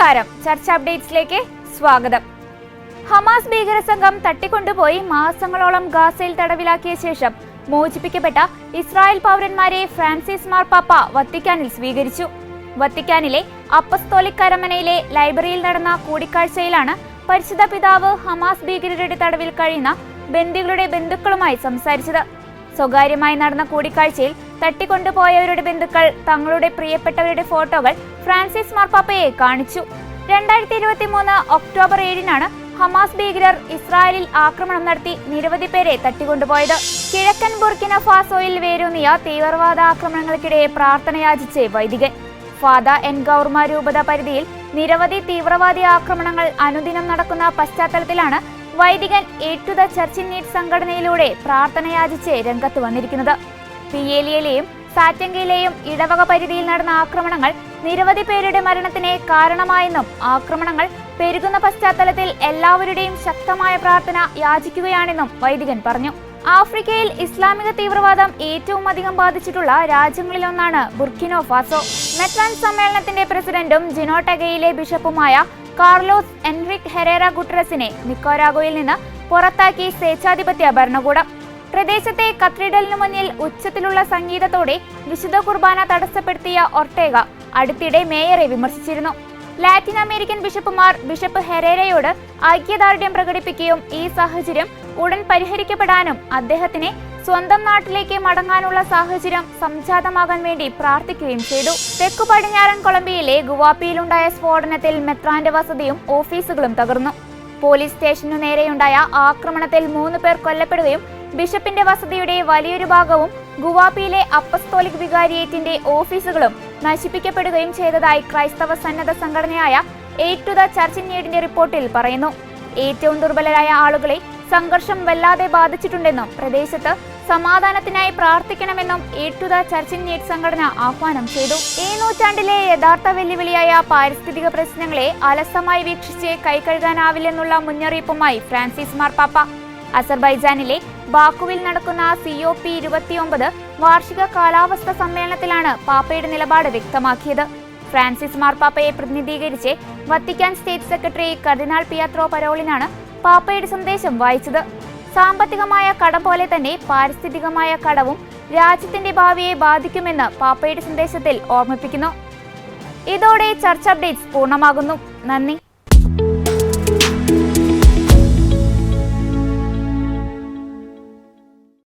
നമസ്കാരം. ചർച്ച അപ്ഡേറ്റ്സിലേക്ക് സ്വാഗതം. ഹമാസ് ഭീകര സംഘം തട്ടിക്കൊണ്ടുപോയി മാസങ്ങളോളം ഗാസയിൽ തടവിലാക്കിയ ശേഷം മോചിപ്പിക്കപ്പെട്ട ഇസ്രായേൽ പൗരന്മാരെ ഫ്രാൻസിസ് മാർ പാപ്പ വത്തിക്കാനിൽ സ്വീകരിച്ചു. വത്തിക്കാനിലെ അപ്പസ്തോലിക് കരമനയിലെ ലൈബ്രറിയിൽ നടന്ന കൂടിക്കാഴ്ചയിലാണ് പരിശുദ്ധ പിതാവ് ഹമാസ് ഭീകരരുടെ തടവിൽ കഴിയുന്ന ബന്ദികളുടെ ബന്ധുക്കളുമായി സംസാരിച്ചത്. സ്വകാര്യമായി നടന്ന കൂടിക്കാഴ്ചയിൽ തട്ടിക്കൊണ്ടുപോയവരുടെ ബന്ധുക്കൾ തങ്ങളുടെ പ്രിയപ്പെട്ടവരുടെ ഫോട്ടോകൾ ഫ്രാൻസിസ് മാർപ്പാപ്പയെ കാണിച്ചു. രണ്ടായിരത്തി ഇരുപത്തി മൂന്ന് ഒക്ടോബർ ഏഴിനാണ് ഹമാസ് ഭീകരർ ഇസ്രായേലിൽ ആക്രമണം നടത്തി നിരവധി പേരെ തട്ടിക്കൊണ്ടുപോയത്. കിഴക്കൻ ബുർക്കിന ഫാസോയിൽ വേരൂന്നിയ തീവ്രവാദ ആക്രമണങ്ങൾക്കിടെ പ്രാർത്ഥനയാചിച്ച് വൈദികൻ. ഫാദ എൻ ഗൗർമ രൂപത പരിധിയിൽ നിരവധി തീവ്രവാദി ആക്രമണങ്ങൾ അനുദിനം നടക്കുന്ന പശ്ചാത്തലത്തിലാണ് വൈദികൻ ടു ദ ചർച്ച് നീറ്റ് സംഘടനയിലൂടെ പ്രാർത്ഥനയാചിച്ച് രംഗത്ത് വന്നിരിക്കുന്നത്. പിയേലിയയിലെയും സാറ്റങ്കയിലെയും ഇടവക പരിധിയിൽ നടന്ന ആക്രമണങ്ങൾ നിരവധി പേരുടെ മരണത്തിന് കാരണമായെന്നും ആക്രമണങ്ങൾ പെരുകുന്ന പശ്ചാത്തലത്തിൽ എല്ലാവരുടെയും ശക്തമായ പ്രാർത്ഥന യാചിക്കുകയാണെന്നും വൈദികൻ പറഞ്ഞു. ആഫ്രിക്കയിൽ ഇസ്ലാമിക തീവ്രവാദം ഏറ്റവും അധികം ബാധിച്ചിട്ടുള്ള രാജ്യങ്ങളിലൊന്നാണ് ബുർക്കിനോ ഫാസോ. മെട്രാൻ സമ്മേളനത്തിന്റെ പ്രസിഡന്റും ജിനോട്ടഗയിലെ ബിഷപ്പുമായ കാർലോസ് എൻറിക് ഹെരേറ ഗുട്രസിനെ നിക്കോരാഗോയിൽ നിന്ന് പുറത്താക്കി സ്വേച്ഛാധിപത്യ ഭരണകൂടം. പ്രദേശത്തെ കത്തീഡ്രലിനു മുന്നിൽ ഉച്ചത്തിലുള്ള സംഗീതത്തോടെ വിശുദ്ധ കുർബാന തടസ്സപ്പെടുത്തിയ ഒർട്ടേഗ അടുത്തിടെ മേയറെ വിമർശിച്ചിരുന്നു. ലാറ്റിൻ അമേരിക്കൻ ബിഷപ്പുമാർ ബിഷപ്പ് ഹെരേരയോട് ഐക്യദാർഢ്യം പ്രകടിപ്പിക്കുകയും ഈ സാഹചര്യം ഉടൻ പരിഹരിക്കപ്പെടാനും അദ്ദേഹത്തിനെ സ്വന്തം നാട്ടിലേക്ക് മടങ്ങാനുള്ള സാഹചര്യം സംജാതമാകാൻ വേണ്ടി പ്രാർത്ഥിക്കുകയും ചെയ്തു. തെക്കു പടിഞ്ഞാറൻ കൊളംബിയയിലെ ഗുവാപ്പിയിലുണ്ടായ സ്ഫോടനത്തിൽ മെത്രാന്റെ വസതിയും ഓഫീസുകളും തകർന്നു. പോലീസ് സ്റ്റേഷനു നേരെയുണ്ടായ ആക്രമണത്തിൽ മൂന്ന് പേർ കൊല്ലപ്പെടുകയും ബിഷപ്പിന്റെ വസതിയുടെ വലിയൊരു ഭാഗവും ഗുവാപിയിലെ അപ്പസ്തോലിക് വികാരിയേറ്റിന്റെ ഓഫീസുകളും നശിപ്പിക്കപ്പെടുകയും ചെയ്തതായി ക്രൈസ്തവ സന്നദ്ധ സംഘടനയായ എയ്റ്റ് ടു ദ ചർച്ച് നീഡിന്റെ റിപ്പോർട്ടിൽ പറയുന്നു. ഏറ്റവും ദുർബലരായ ആളുകളെ സംഘർഷം വല്ലാതെ ബാധിച്ചിട്ടുണ്ടെന്നും പ്രദേശത്ത് സമാധാനത്തിനായി പ്രാർത്ഥിക്കണമെന്നും Aid to the Church Need സംഘടന ആഹ്വാനം ചെയ്തു. ഈ നൂറ്റാണ്ടിലെ യഥാർത്ഥ വെല്ലുവിളിയായ പാരിസ്ഥിതിക പ്രശ്നങ്ങളെ അലസമായി വീക്ഷിച്ച് കൈകഴുകാനാവില്ലെന്നുള്ള മുന്നറിയിപ്പുമായി ഫ്രാൻസിസ് മാർപ്പാപ്പ അസർബൈജാനിലെ ബാക്കുവിൽ നടക്കുന്ന സി ഒ പി ഇരുപത്തിയൊമ്പത് വാർഷിക കാലാവസ്ഥ സമ്മേളനത്തിലാണ് പാപ്പയുടെ നിലപാട് വ്യക്തമാക്കിയത്. ഫ്രാൻസിസ് മാർപ്പാപ്പയെ പ്രതിനിധീകരിച്ച് വത്തിക്കാൻ സ്റ്റേറ്റ് സെക്രട്ടറി കർദിനാൾ പിയാത്രോ പരോളിനാണ് പാപ്പയുടെ സന്ദേശം വായിച്ചത്. സാമ്പത്തികമായ കടം പോലെ തന്നെ പാരിസ്ഥിതികമായ കടവും രാജ്യത്തിന്റെ ഭാവിയെ ബാധിക്കുമെന്ന് പാപ്പയുടെ സന്ദേശത്തിൽ ഓർമ്മിപ്പിക്കുന്നു. ഇതോടെ ചർച്ച അപ്ഡേറ്റ്സ് പൂർണമാകുന്നു. നന്ദി.